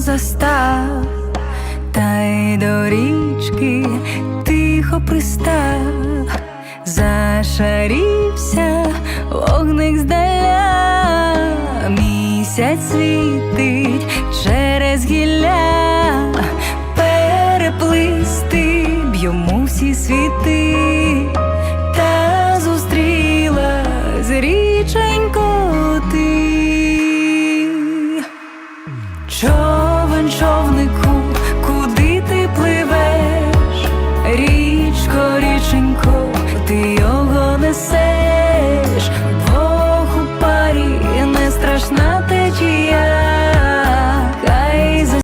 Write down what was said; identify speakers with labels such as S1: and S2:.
S1: застав, та й до річки тихо пристав, зашарівся вогник здаля, місяць світить через гілля, переплисти б йому всі світи, та зустріла з річенько ти. Чого Рі